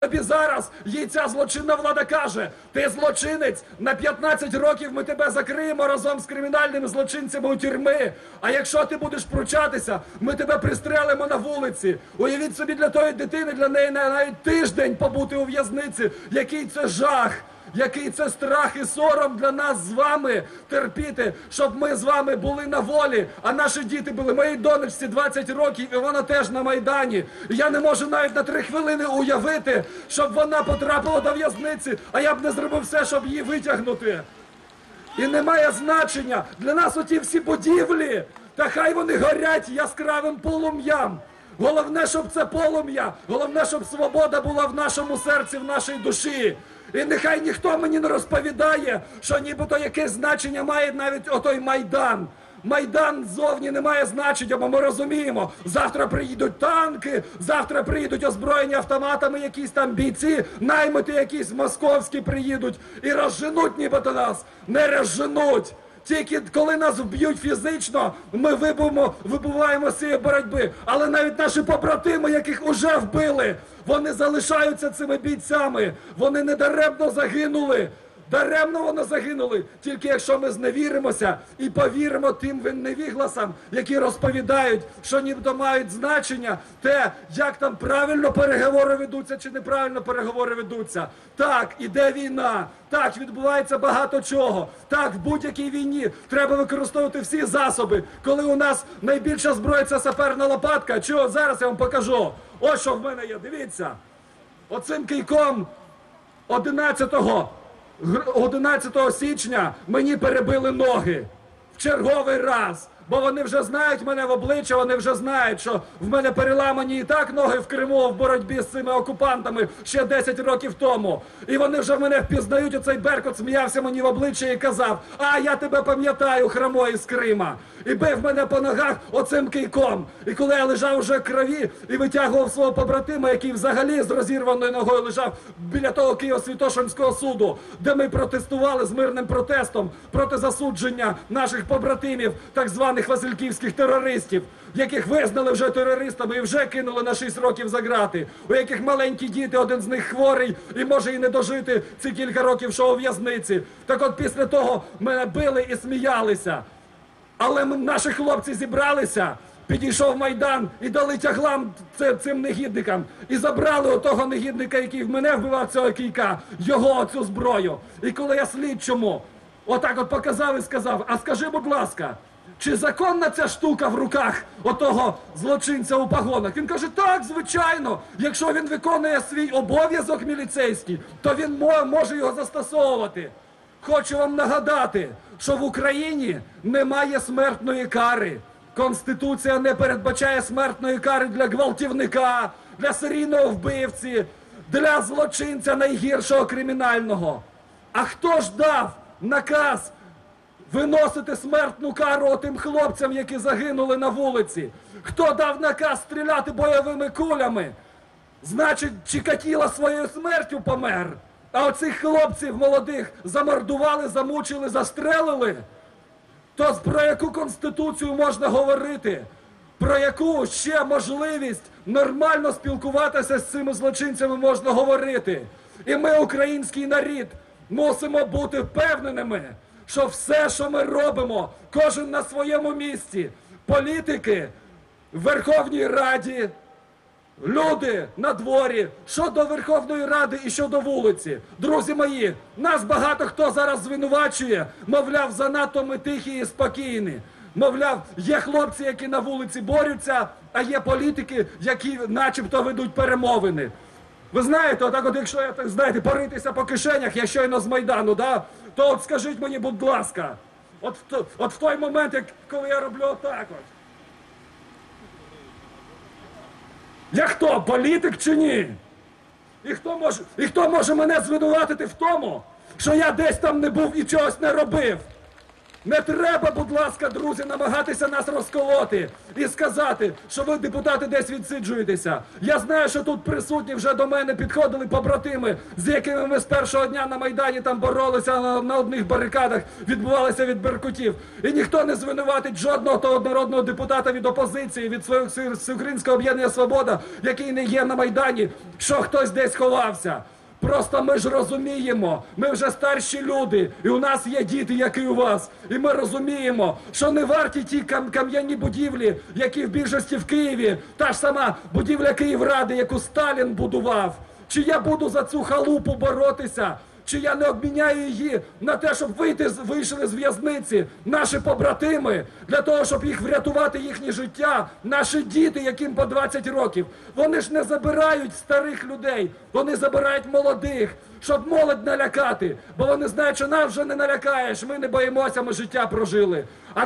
Тобі зараз їй ця злочинна влада каже, ти злочинець, на 15 років ми тебе закриємо разом з кримінальними злочинцями у тюрми. А якщо ти будеш пручатися, ми тебе пристрелимо на вулиці. Уявіть собі для тої дитини, для неї навіть тиждень побути у в'язниці. Який це жах! Який це страх і сором для нас з вами терпіти, щоб ми з вами були на волі, а наші діти були моїй донечці 20 років, і вона теж на майдані. Я не можу навіть на три хвилини уявити, щоб вона потрапила до в'язниці, а я б не зробив все, щоб її витягнути. І немає значення для нас оті всі будівлі, та хай вони горять яскравим полум'ям. Головне, щоб це полум'я, головне, щоб свобода була в нашому серці, в нашій душі. І нехай ніхто мені не розповідає, що нібито якесь значення має навіть отой майдан. Майдан ззовні не має значення, бо ми розуміємо, завтра приїдуть танки, завтра приїдуть озброєні автоматами якісь там бійці, наймити якісь московські приїдуть і розженуть нібито нас, не розженуть. Тільки коли нас вб'ють фізично, ми вибуємо, вибуваємо з цієї боротьби. Але навіть наші побратими, яких уже вбили, вони залишаються цими бійцями. Вони недаремно загинули. Даремно вони загинули, тільки якщо ми зневіримося і повіримо тим невігласам, які розповідають, що нібито мають значення те, як там правильно переговори ведуться чи неправильно переговори ведуться. Так, іде війна, так відбувається багато чого. Так, в будь-якій війні треба використовувати всі засоби. Коли у нас найбільша зброя це саперна лопатка, чого зараз я вам покажу. Ось що в мене є. Дивіться, оцим кийком 11-го, гр- 11 січня мені перебили ноги в черговий раз. Бо вони вже знають мене в обличчя, вони вже знають, що в мене переламані і так ноги в Криму в боротьбі з цими окупантами ще 10 років тому. І вони вже мене впізнають, оцей Беркут сміявся мені в обличчя і казав: А я тебе пам'ятаю, хромой з Крима. І бив мене по ногах оцим кийком. І коли я лежав уже в крові і витягував свого побратима, який взагалі з розірваною ногою лежав біля того Києво-Святошинського суду, де ми протестували з мирним протестом проти засудження наших побратимів, так званих васильківських терористів, яких визнали вже терористами і вже кинули на 6 років за грати, у яких маленькі діти, один з них хворий і може і не дожити ці кілька років, що у в'язниці. Так от після того мене били і сміялися. Але ми- наші хлопці зібралися, підійшов Майдан і дали тяглам цим негідникам. І забрали отого негідника, який в мене вбивав цього кійка, його оцю зброю. І коли я слідчому отак от показав і сказав: а скажи, будь ласка, чи законна ця штука в руках отого злочинця у погонах? Він каже, так, звичайно. Якщо він виконує свій обов'язок міліцейський, то він може його застосовувати. Хочу вам нагадати, що в Україні немає смертної кари. Конституція не передбачає смертної кари для гвалтівника, для серійного вбивці, для злочинця найгіршого кримінального. А хто ж дав наказ виносити смертну кару тим хлопцям, які загинули на вулиці? Хто дав наказ стріляти бойовими кулями? Значить, Чикатіло своєю смертю помер. А оцих хлопців молодих замордували, замучили, застрелили. То про яку конституцію можна говорити? Про яку ще можливість нормально спілкуватися з цими злочинцями можна говорити? І ми, український народ, мусимо бути впевненими, що все, що ми робимо, кожен на своєму місці, політики в Верховній Раді, Люди на дворі, що до Верховної Ради і що до вулиці. Друзі мої, нас багато хто зараз звинувачує. Мовляв, занадто ми тихі і спокійні. Мовляв, є хлопці, які на вулиці борються, а є політики, які начебто ведуть перемовини. Ви знаєте, отак от якщо я так знаєте, поритися по кишенях, я щойно з Майдану, да? то от скажіть мені, будь ласка, от в, от в той момент, як коли я роблю отак от. Я хто, політик чи ні? І хто може, і хто може мене звинуватити в тому, що я десь там не був і чогось не робив? Не треба, будь ласка, друзі, намагатися нас розколоти і сказати, що ви депутати десь відсиджуєтеся. Я знаю, що тут присутні вже до мене підходили побратими, з якими ми з першого дня на майдані там боролися на, на одних барикадах, відбувалися від беркутів. І ніхто не звинуватить жодного того однородного депутата від опозиції, від всеукраїнського об'єднання Свобода, який не є на майдані, що хтось десь ховався. Просто ми ж розуміємо, ми вже старші люди, і у нас є діти, як і у вас. І ми розуміємо, що не варті ті кам- кам'яні будівлі, які в більшості в Києві, та ж сама будівля Київради, яку Сталін будував. Чи я буду за цю халупу боротися? Чи я не обміняю її на те, щоб вийти вийшли з в'язниці наші побратими для того, щоб їх врятувати їхнє життя, наші діти, яким по 20 років. Вони ж не забирають старих людей, вони забирають молодих, щоб молодь налякати. Бо вони знають, що нас вже не налякаєш. Ми не боїмося, ми життя прожили. А